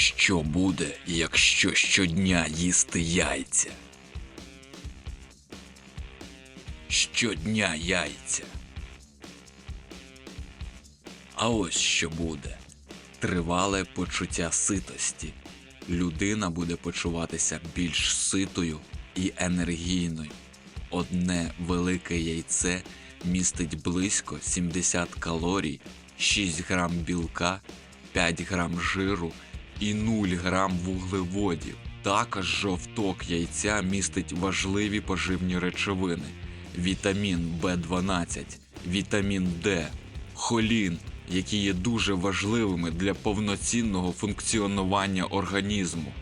Що буде, якщо щодня їсти яйця? Щодня яйця. А ось що буде тривале почуття ситості. Людина буде почуватися більш ситою і енергійною. Одне велике яйце містить близько 70 калорій, 6 грам білка, 5 грам жиру і 0 грам вуглеводів. Також жовток яйця містить важливі поживні речовини: вітамін В12, вітамін Д, холін, які є дуже важливими для повноцінного функціонування організму.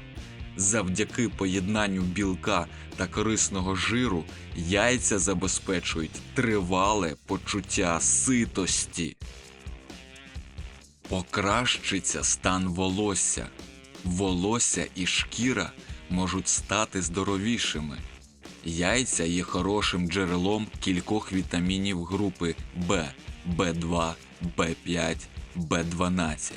Завдяки поєднанню білка та корисного жиру яйця забезпечують тривале почуття ситості. Покращиться стан волосся. Волосся і шкіра можуть стати здоровішими. Яйця є хорошим джерелом кількох вітамінів групи В, В2, В5, В12.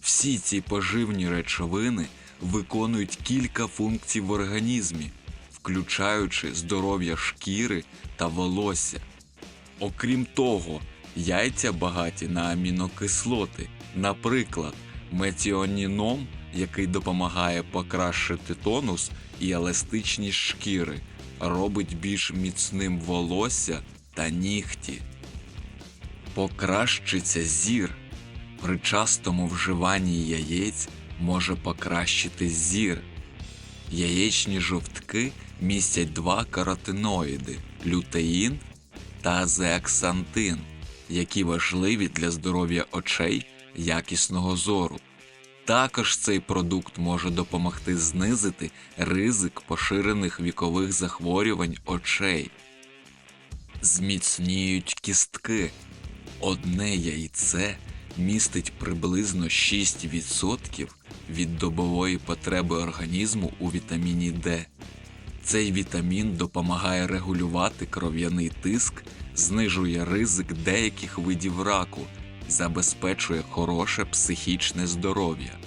Всі ці поживні речовини виконують кілька функцій в організмі, включаючи здоров'я шкіри та волосся. Окрім того, яйця багаті на амінокислоти, наприклад, метіоніном, який допомагає покращити тонус і еластичність шкіри, робить більш міцним волосся та нігті. Покращиться зір. При частому вживанні яєць може покращити зір. Яєчні жовтки містять два каротиноїди лютеїн та зеаксантин, які важливі для здоров'я очей якісного зору. Також цей продукт може допомогти знизити ризик поширених вікових захворювань очей. Зміцніють кістки. Одне яйце містить приблизно 6% від добової потреби організму у вітаміні Д. Цей вітамін допомагає регулювати кров'яний тиск, знижує ризик деяких видів раку, забезпечує хороше психічне здоров'я.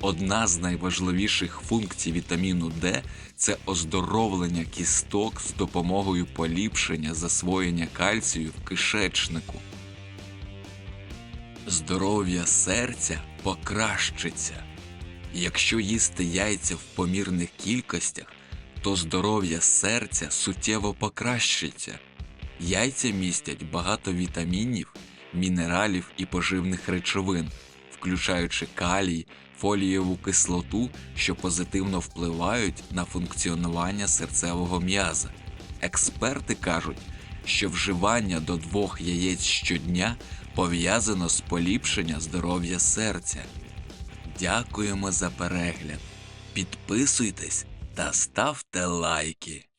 Одна з найважливіших функцій вітаміну Д це оздоровлення кісток з допомогою поліпшення засвоєння кальцію в кишечнику. Здоров'я серця покращиться. Якщо їсти яйця в помірних кількостях, то здоров'я серця суттєво покращиться. Яйця містять багато вітамінів, мінералів і поживних речовин, включаючи калій, фолієву кислоту, що позитивно впливають на функціонування серцевого м'яза. Експерти кажуть, що вживання до двох яєць щодня пов'язано з поліпшення здоров'я серця. Дякуємо за перегляд. Підписуйтесь та ставте лайки.